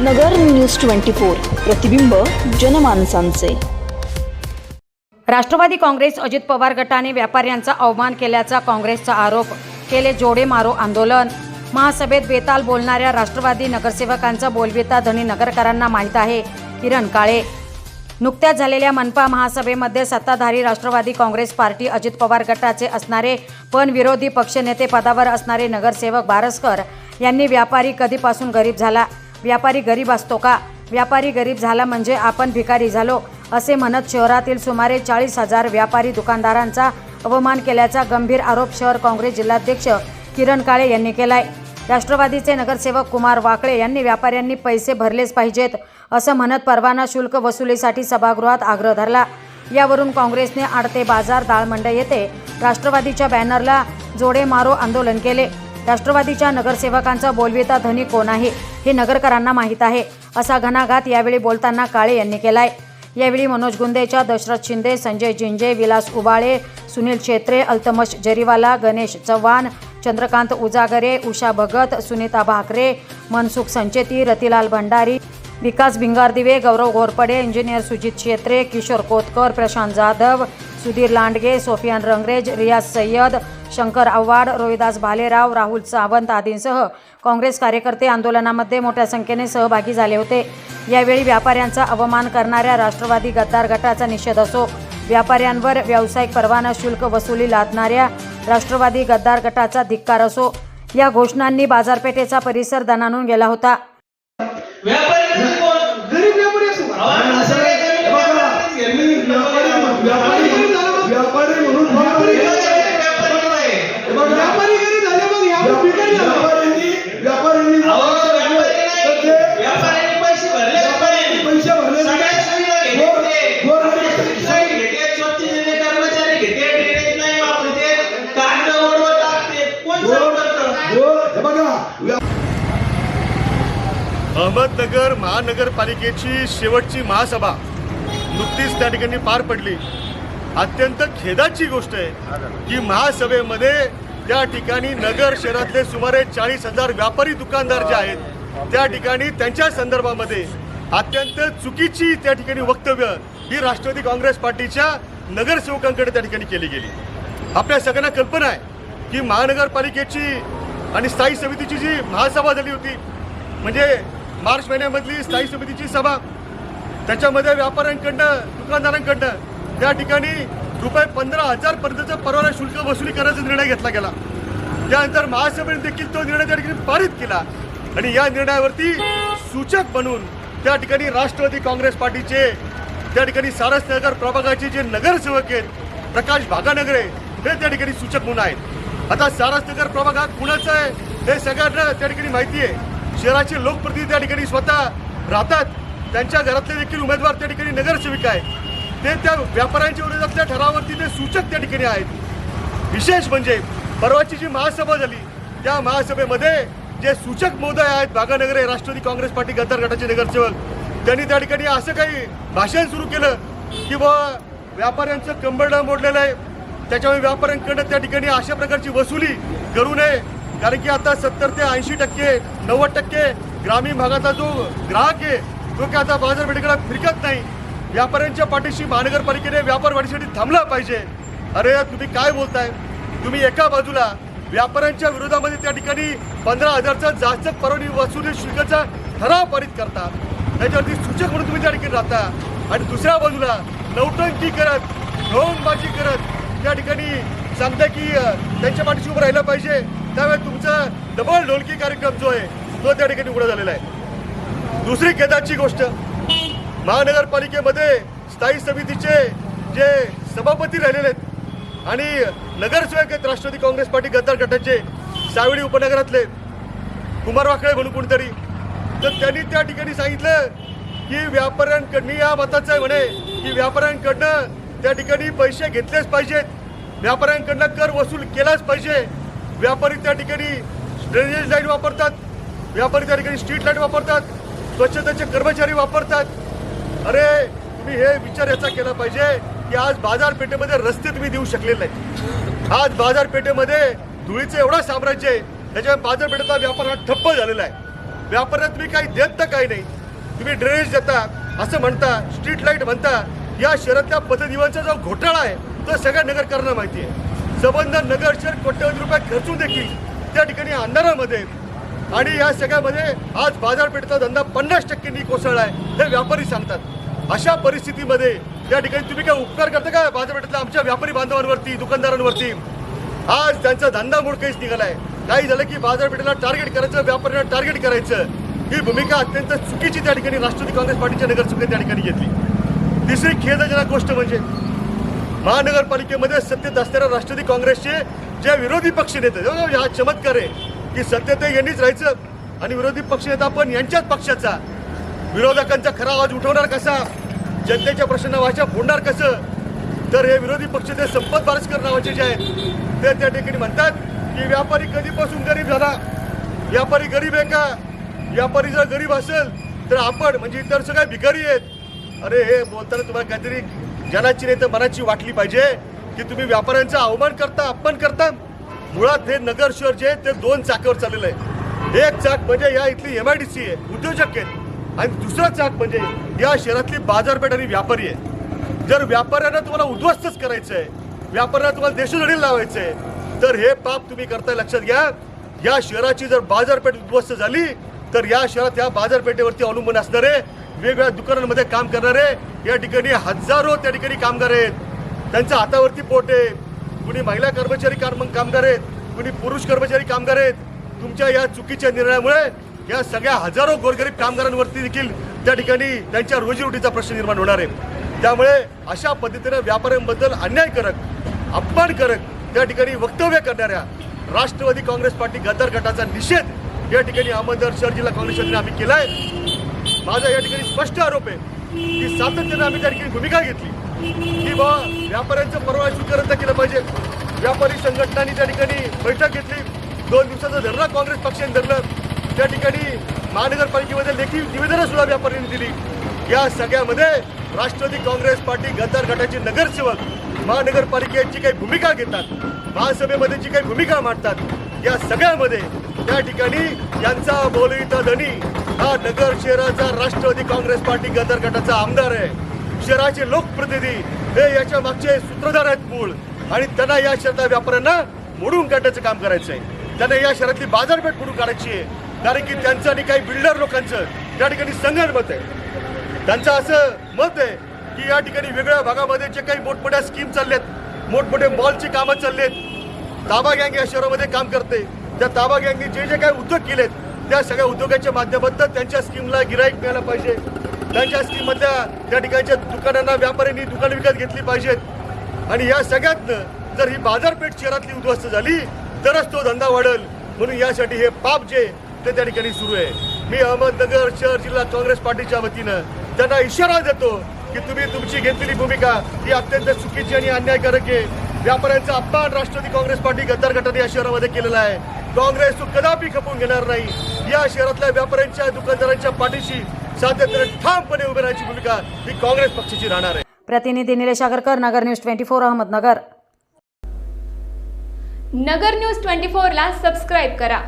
नगर news twenty four प्रतिबिंब जनमानसांचे. राष्ट्रवादी काँग्रेस अजित पवार गटाने व्यापाऱ्यांचा अवमान केल्याचा काँग्रेसचा आरोप केले जोडे मारो आंदोलन. महासभेत बेताल बोलणाऱ्या राष्ट्रवादी नगरसेवकांचा बोलबिता धनी नगरकरांना माहीत आहे किरण काळे. नुकत्याच झालेल्या मनपा महासभेमध्ये सत्ताधारी राष्ट्रवादी काँग्रेस पार्टी अजित पवार गटाचे असणारे पण विरोधी पक्षनेते पदावर असणारे नगरसेवक बारसकर यांनी व्यापारी कधीपासून गरीब झाला. व्यापारी गरीब असतो का? व्यापारी गरीब झाला म्हणजे आपण भिकारी झालो असे म्हणत शहरातील सुमारे चाळीस हजार व्यापारी दुकानदारांचा अवमान केल्याचा गंभीर आरोप शहर काँग्रेस जिल्हाध्यक्ष किरण काळे यांनी केलाय. राष्ट्रवादीचे नगरसेवक कुमार वाकळे यांनी व्यापाऱ्यांनी पैसे भरलेच पाहिजेत असं म्हणत परवाना शुल्क वसुलीसाठी सभागृहात आग्रह धरला. यावरून काँग्रेसने आडते बाजार दाळमंड येथे राष्ट्रवादीच्या बॅनरला जोडे मारो आंदोलन केले. राष्ट्रवादीच्या नगरसेवकांचा बोलविता धनी कोण आहे हे नगरकरांना माहीत आहे. असा घणाघात यावेळी बोलताना काळे यांनी केलाय. यावेळी मनोज गुंदेच्या दशरथ शिंदे संजय जिंजे विलास उबाळे सुनील छेत्रे अल्तमश जरीवाला गणेश चव्हाण चंद्रकांत उजागरे उषा भगत सुनीता भाकरे मनसुख संचेती रतिलाल भंडारी विकास भिंगारदिवे गौरव घोरपडे इंजिनियर सुजित छेत्रे किशोर कोतकर प्रशांत जाधव सुधीर लांडगे सोफियान रंगरेज रियाज सय्यद शंकर आव्हाड रोहिदास भालेराव राहुल सावंत आदींसह काँग्रेस कार्यकर्ते आंदोलनामध्ये मोठ्या संख्येने सहभागी झाले होते. यावेळी व्यापाऱ्यांचा अवमान करणाऱ्या राष्ट्रवादी गद्दार गटाचा निषेध असो व्यापाऱ्यांवर व्यावसायिक परवाना शुल्क वसुली लादणाऱ्या राष्ट्रवादी गद्दार गटाचा धिक्कार असो या घोषणांनी बाजारपेठेचा परिसर दणानून गेला होता. अहमदनगर महानगरपालिकेची शेवटची महासभा नुकतीच त्या ठिकाणी पार पडली. अत्यंत खेदाची गोष्ट आहे की महासभेमध्ये त्या ठिकाणी नगर शहरातले सुमारे चाळीस हजार व्यापारी दुकानदार जे आहेत त्या ठिकाणी त्यांच्या संदर्भामध्ये अत्यंत चुकीची त्या ठिकाणी वक्तव्य ही राष्ट्रवादी काँग्रेस पार्टीच्या नगरसेवकांकडे त्या ठिकाणी केली गेली. आपल्या सगळ्यांना कल्पना आहे की महानगरपालिकेची आणि स्थायी समितीची जी महासभा झाली होती म्हणजे मार्च महिन्यामधली स्थायी समितीची सभा. त्याच्यामध्ये व्यापाऱ्यांकडनं दुकानदारांकडनं त्या ठिकाणी रुपये पंधरा हजार पर्यंतचं परवाना शुल्क वसुली करण्याचा निर्णय घेतला गेला. त्यानंतर महासभेने देखील तो निर्णय त्या ठिकाणी पारित केला. आणि या निर्णयावरती सूचक बनून त्या ठिकाणी राष्ट्रवादी काँग्रेस पार्टीचे त्या ठिकाणी सारसनगर प्रभागाचे जे नगरसेवक आहेत प्रकाश भागानगरे हे त्या ठिकाणी सूचक म्हणून आहेत. आता सारसनगर प्रभाग हा कुणाचा आहे हे सगळ्यांना त्या ठिकाणी माहिती आहे. शहराचे लोकप्रतिनिधी त्या ठिकाणी स्वतः राहतात. त्यांच्या घरातले देखील उमेदवार त्या ठिकाणी नगरसेविका आहेत. ते त्या व्यापाऱ्यांच्या विरोधातल्या ठरावावरती ते सूचक त्या ठिकाणी आहेत. विशेष म्हणजे परवाची जी महासभा झाली त्या महासभेमध्ये जे सूचक महोदय आहेत भागानगरे राष्ट्रवादी काँग्रेस पार्टी गद्दार गटाचे नगरसेवक त्यांनी त्या ठिकाणी असं काही भाषण सुरू केलं की बुवा व्यापाऱ्यांचं कंबरडं मोडलेलं आहे. त्याच्यामुळे व्यापाऱ्यांकडनं त्या ठिकाणी अशा प्रकारची वसुली करू नये. कारण की आता सत्तर ते ऐंशी टक्के नव्वद टक्के ग्रामीण भागाचा जो ग्राहक आहे तो की आता बाजारपेठेकडे फिरकत नाही. व्यापाऱ्यांच्या पाठीशी महानगरपालिकेने व्यापार वाढीसाठी थांबला पाहिजे. अरे तुम्ही काय बोलताय? तुम्ही एका बाजूला व्यापाऱ्यांच्या विरोधामध्ये त्या ठिकाणी पंधरा हजारचा जास्त परवानी वसुली शुल्काचा ठराव पारित करता. त्याच्यावरती सूचक म्हणून तुम्ही त्या ठिकाणी राहता. आणि दुसऱ्या बाजूला नौटंकी करत ढोंगबाजी करत त्या ठिकाणी सांगतं की त्यांच्या पाठीशी उभं राहिलं पाहिजे. त्यावेळी तुमचा डबल ढोलकी कार्यक्रम जो आहे तो त्या ठिकाणी उघडा झालेला आहे. दुसरी खेदाची गोष्ट. महानगरपालिकेमध्ये स्थायी समितीचे जे सभापती राहिलेले आहेत आणि नगरसेवक आहेत राष्ट्रवादी काँग्रेस पार्टी गद्दार गटाचे सावळी उपनगरातले कुमार वाकळे म्हणून कोणतरी. तर त्यांनी त्या ठिकाणी सांगितलं की व्यापाऱ्यांकडनं मी या मताचं आहे म्हणे की व्यापाऱ्यांकडनं त्या ठिकाणी पैसे घेतलेच पाहिजेत. व्यापाऱ्यांकडनं कर वसूल केलाच पाहिजे. व्यापारी त्या ठिकाणी ड्रेनेज लाइट वापरतात. व्यापारी त्या ठिकाणी स्ट्रीट लाइट वापरतात. स्वच्छतेचे कर्मचारी वापरतात. अरे तुम्ही हे विचार याचा केला पाहिजे की आज बाजारपेठेमध्ये रस्ते तुम्ही देऊ शकलेले नाहीत. आज बाजारपेठेमध्ये धुळीचं एवढं साम्राज्य आहे त्याच्यामुळे बाजारपेठेचा व्यापार हा ठप्प झालेला आहे. व्यापाऱ्यांना तुम्ही काही देत तर काही नाही. तुम्ही ड्रेनेज देता असं म्हणता स्ट्रीट लाइट म्हणता या शहरातल्या पथदिवांचा जो घोटाळा आहे तो सगळ्या नगरकरांना माहिती आहे. संबंध नगर शहर कोट्यवधी रुपये खर्चून देखील त्या ठिकाणी अंधारामध्ये आणि या सगळ्यामध्ये आज बाजारपेठेचा धंदा पन्नास टक्क्यांनी कोसळला आहे हे व्यापारी सांगतात. अशा परिस्थितीमध्ये या ठिकाणी तुम्ही काय उपकार करता का? बाजारपेठेतल्या आमच्या व्यापारी बांधवांवरती दुकानदारांवरती? आज त्यांचा धंदा मूळ काहीच निघालाय. काही झालं की बाजारपेठेला टार्गेट करायचं व्यापाऱ्यांना टार्गेट करायचं. ही भूमिका अत्यंत चुकीची त्या ठिकाणी राष्ट्रवादी काँग्रेस पार्टीच्या नगरसेवकांनी त्या ठिकाणी घेतली. तिसरी खेदजनक गोष्ट म्हणजे महानगरपालिकेमध्ये सत्तेत असणाऱ्या राष्ट्रवादी काँग्रेसचे जे विरोधी पक्ष नेते हो, हो, हा चमत्कार आहे की सत्तेत यांनीच राहायचं आणि विरोधी पक्ष नेता पण यांच्याच पक्षाचा. विरोधकांचा खरा आवाज उठवणार कसा? जनतेच्या प्रश्नांना वाचा फोडणार कसं? तर हे विरोधी पक्ष ते संपत बारसकर नावाचे जे आहेत ते त्या ठिकाणी म्हणतात की व्यापारी कधीपासून गरीब झाला? व्यापारी गरीब आहे का? व्यापारी जर गरीब असेल तर आपण म्हणजे इतर सगळे भिकारी आहेत अरे हे बोलताना तुम्हाला काहीतरी जनाची नाही तर मनाची वाटली पाहिजे की तुम्ही व्यापाऱ्यांचा अवमान करता अपमान करता. मुळात हे नगर शहर जे ते दोन चाकावर चाललेलं आहे. एक चाक म्हणजे या इथली एम आय डी सी आहे उद्योजक आहेत. आणि दुसरं चाक म्हणजे या शहरातली बाजारपेठ आणि व्यापारी आहे जर व्यापाऱ्यांना तुम्हाला उद्ध्वस्तच करायचं आहे व्यापाऱ्यांना तुम्हाला देशोधडी लावायचं आहे तर हे पाप तुम्ही करताय लक्षात घ्या. या शहराची जर बाजारपेठ उद्ध्वस्त झाली तर या शहरात या बाजारपेठेवरती अवलंबून असणारे वेगवेगळ्या दुकानांमध्ये काम करणारे या ठिकाणी हजारो त्या ठिकाणी कामगार आहेत. त्यांच्या हातावरती पोट आहे. कुणी महिला कर्मचारी कामगार आहेत. कुणी पुरुष कर्मचारी कामगार आहेत. तुमच्या या चुकीच्या निर्णयामुळे या सगळ्या हजारो गोरगरीब कामगारांवरती देखील त्या ठिकाणी त्यांच्या रोजीरोटीचा प्रश्न निर्माण होणार आहे. त्यामुळे अशा पद्धतीने व्यापाऱ्यांबद्दल अन्यायकारक अपमानकारक त्या ठिकाणी वक्तव्य करणाऱ्या राष्ट्रवादी काँग्रेस पार्टी गद्दार गटाचा निषेध या ठिकाणी अहमदनगर शहर जिल्हा काँग्रेस आम्ही केलाय. माझा या ठिकाणी स्पष्ट आरोप आहे की सातत्याने आम्ही त्या ठिकाणी भूमिका घेतली. की बा व्यापाऱ्यांचं परवा स्वीकारता केलं पाहिजे. व्यापारी संघटनांनी त्या ठिकाणी बैठक घेतली. दोन दिवसाचं धरणं काँग्रेस पक्षाने धरलं. त्या ठिकाणी महानगरपालिकेमध्ये लेखी निवेदनं सुद्धा व्यापाऱ्यांनी दिली. या सगळ्यामध्ये राष्ट्रवादी काँग्रेस पार्टी गद्दार गटाचे नगरसेवक महानगरपालिकेची काही भूमिका घेतात. महासभेमध्ये जी काही भूमिका मांडतात या सगळ्यामध्ये त्या ठिकाणी यांचा बोलविता धनी हा नगर शहराचा राष्ट्रवादी काँग्रेस पार्टी गदर गटाचा आमदार आहे. शहराचे लोकप्रतिनिधी हे याच्या मागचे सूत्रधार आहेत मूळ. आणि त्यांना या शहरातल्या व्यापाऱ्यांना मोडून काढण्याचं काम करायचं आहे. त्यांना या शहरातली बाजारपेठ मोडून काढायची आहे. कारण की त्यांचं आणि काही बिल्डर लोकांचं त्या ठिकाणी संघर्ष आहे. त्यांचं असं मत आहे की या ठिकाणी वेगळ्या भागामध्ये जे काही मोठमोठ्या स्कीम चालल्यात मोठमोठे मॉलची कामं चाललेत ताबा गँग या शहरामध्ये काम करते. त्या ताबा गँगने जे जे काही उद्योग केलेत त्या सगळ्या उद्योगाच्या माध्यमातून त्यांच्या स्कीमला गिराईक मिळायला पाहिजे. त्यांच्या स्कीममधल्या त्या ठिकाणच्या दुकानांना व्यापाऱ्यांनी दुकानं विकत घेतली पाहिजेत. आणि या सगळ्यातनं जर ही बाजारपेठ शहरातली उद्ध्वस्त झाली तरच तो धंदा वाढेल. म्हणून यासाठी हे पाप जे ते त्या ठिकाणी सुरू आहे. मी अहमदनगर शहर जिल्हा काँग्रेस पार्टीच्या वतीनं त्यांना इशारा देतो की तुम्ही तुमची घेतलेली भूमिका ही अत्यंत चुकीची आणि अन्यायकारक आहे. व्यापाऱ्यांचा अपमान राष्ट्रवादी काँग्रेस पार्टी गद्दार गटाने या शहरामध्ये केलेला आहे. काँग्रेस तो कदापि खपून घेणार नाही. या शहरातल्या व्यापाऱ्यांच्या दुकानदारांच्या पाठीशी सातत्याने ठामपणे उभे राहायची भूमिका ही काँग्रेस पक्षाची राहणार आहे. प्रतिनिधी Nilesh Agarkar Nagar news twenty four Ahmednagar. Nagar news twenty फोरला सबस्क्राईब करा.